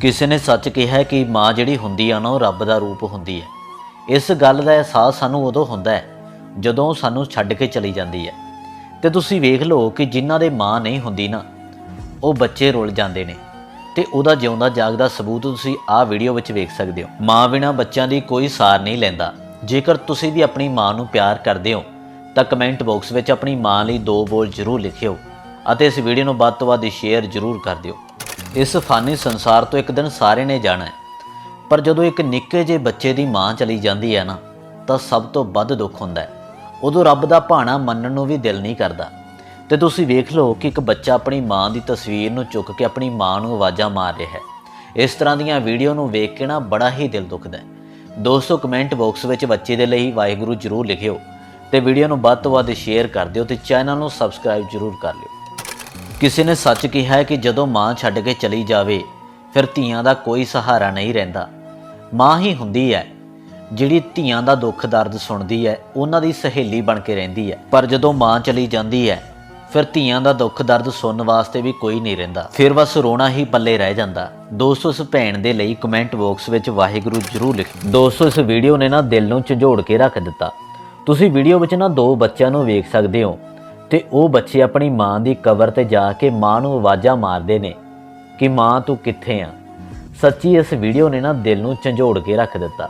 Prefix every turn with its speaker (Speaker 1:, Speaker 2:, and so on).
Speaker 1: ਕਿਸੇ ਨੇ ਸੱਚ ਕਿਹਾ ਕਿ ਮਾਂ ਜਿਹੜੀ ਹੁੰਦੀ ਆ ਨਾ, ਉਹ ਰੱਬ ਦਾ ਰੂਪ ਹੁੰਦੀ ਹੈ। ਇਸ ਗੱਲ ਦਾ ਅਹਿਸਾਸ ਸਾਨੂੰ ਉਦੋਂ ਹੁੰਦਾ ਹੈ, ਜਦੋਂ ਸਾਨੂੰ ਛੱਡ ਕੇ ਚਲੀ ਜਾਂਦੀ ਹੈ। ਤੇ ਤੁਸੀਂ ਵੇਖ ਲਓ ਕਿ ਜਿਨ੍ਹਾਂ ਦੇ ਮਾਂ ਨਹੀਂ ਹੁੰਦੀ ਨਾ, ਉਹ ਬੱਚੇ ਰੁੱਲ ਜਾਂਦੇ ਨੇ। ਤੇ ਉਹਦਾ ਜਿਉਂਦਾ ਜਾਗਦਾ ਸਬੂਤ ਤੁਸੀਂ ਆਹ ਵੀਡੀਓ ਵਿੱਚ ਵੇਖ ਸਕਦੇ ਹੋ। ਮਾਂ ਬਿਨਾ ਬੱਚਿਆਂ ਦੀ ਕੋਈ ਸਾਰ ਨਹੀਂ ਲੈਂਦਾ। ਜੇਕਰ ਤੁਸੀਂ ਵੀ ਆਪਣੀ ਮਾਂ ਨੂੰ ਪਿਆਰ ਕਰਦੇ ਹੋ, ਤਾਂ ਕਮੈਂਟ ਬਾਕਸ ਵਿੱਚ ਆਪਣੀ ਮਾਂ ਲਈ ਦੋ ਬੋਲ ਜ਼ਰੂਰ ਲਿਖਿਓ ਅਤੇ ਇਸ ਵੀਡੀਓ ਨੂੰ ਵੱਧ ਤੋਂ ਵੱਧ ਸ਼ੇਅਰ ਜ਼ਰੂਰ ਕਰ ਦਿਓ। ਇਸ ਫਾਨੀ ਸੰਸਾਰ ਤੋਂ ਇੱਕ ਦਿਨ ਸਾਰੇ ਨੇ ਜਾਣਾ ਹੈ। ਪਰ ਜਦੋਂ ਇੱਕ ਨਿੱਕੇ ਜਿਹੇ ਬੱਚੇ ਦੀ ਮਾਂ ਚਲੀ ਜਾਂਦੀ ਹੈ ਨਾ, ਤਾਂ ਸਭ ਤੋਂ ਵੱਧ ਦੁੱਖ ਹੁੰਦਾ ਹੈ। ਉਦੋਂ ਰੱਬ ਦਾ ਭਾਣਾ ਮੰਨਣ ਨੂੰ ਵੀ ਦਿਲ ਨਹੀਂ ਕਰਦਾ। ਤੇ ਤੁਸੀਂ ਵੇਖ ਲਓ ਕਿ ਇੱਕ ਬੱਚਾ ਆਪਣੀ ਮਾਂ ਦੀ ਤਸਵੀਰ ਨੂੰ ਚੁੱਕ ਕੇ ਆਪਣੀ ਮਾਂ ਨੂੰ ਆਵਾਜ਼ਾਂ ਮਾਰ ਰਿਹਾ ਹੈ। ਇਸ ਤਰ੍ਹਾਂ ਦੀਆਂ ਵੀਡੀਓ ਨੂੰ ਵੇਖ ਕੇ ਨਾ ਬੜਾ ਹੀ ਦਿਲ ਦੁਖਦਾ ਹੈ। ਦੋਸਤੋ, ਕਮੈਂਟ ਬਾਕਸ ਵਿੱਚ ਬੱਚੇ ਦੇ ਲਈ ਵਾਹਿਗੁਰੂ ਜ਼ਰੂਰ ਲਿਖਿਓ ਤੇ ਵੀਡੀਓ ਨੂੰ ਵੱਧ ਤੋਂ ਵੱਧ ਸ਼ੇਅਰ ਕਰ ਦਿਓ ਤੇ ਚੈਨਲ ਨੂੰ ਸਬਸਕ੍ਰਾਈਬ ਜ਼ਰੂਰ ਕਰ ਲਿਓ। ਕਿਸੇ ਨੇ ਸੱਚ ਕਿਹਾ ਹੈ ਕਿ ਜਦੋਂ ਮਾਂ ਛੱਡ ਕੇ ਚਲੀ ਜਾਵੇ, ਫਿਰ ਧੀਆਂ ਦਾ ਕੋਈ ਸਹਾਰਾ ਨਹੀਂ ਰਹਿੰਦਾ। ਮਾਂ ਹੀ ਹੁੰਦੀ ਹੈ, ਜਿਹੜੀ ਧੀਆਂ ਦਾ ਦੁੱਖ ਦਰਦ ਸੁਣਦੀ ਹੈ, ਉਹਨਾਂ ਦੀ ਸਹੇਲੀ ਬਣ ਕੇ ਰਹਿੰਦੀ ਹੈ। ਪਰ ਜਦੋਂ ਮਾਂ ਚਲੀ ਜਾਂਦੀ ਹੈ, ਫਿਰ ਧੀਆਂ ਦਾ ਦੁੱਖ ਦਰਦ ਸੁਣਨ ਵਾਸਤੇ ਵੀ ਕੋਈ ਨਹੀਂ ਰਹਿੰਦਾ। ਫਿਰ ਬਸ ਰੋਣਾ ਹੀ ਪੱਲੇ ਰਹਿ ਜਾਂਦਾ। ਦੋਸਤੋ, ਇਸ ਭੈਣ ਦੇ ਲਈ ਕਮੈਂਟ ਬਾਕਸ ਵਿੱਚ ਵਾਹਿਗੁਰੂ ਜ਼ਰੂਰ ਲਿਖੋ। ਦੋਸਤੋ, ਇਸ ਵੀਡੀਓ ਨੇ ਨਾ ਦਿਲ ਨੂੰ ਝੰਜੋੜ ਕੇ ਰੱਖ ਦਿੱਤਾ। ਤੁਸੀਂ ਵੀਡੀਓ ਵਿੱਚ ਨਾ ਦੋ ਬੱਚਿਆਂ ਨੂੰ ਵੇਖ ਸਕਦੇ ਹੋ। ਤੇ ਉਹ ਬੱਚੇ ਆਪਣੀ ਮਾਂ ਦੀ ਕਬਰ ਤੇ ਜਾ ਕੇ ਮਾਂ ਨੂੰ ਆਵਾਜ਼ਾਂ ਮਾਰਦੇ ਨੇ ਕਿ ਮਾਂ ਤੂੰ ਕਿੱਥੇ ਆ? ਸੱਚੀ ਇਸ ਵੀਡੀਓ ਨੇ ਨਾ ਦਿਲ ਨੂੰ ਝੰਜੋੜ ਕੇ ਰੱਖ ਦਿੱਤਾ।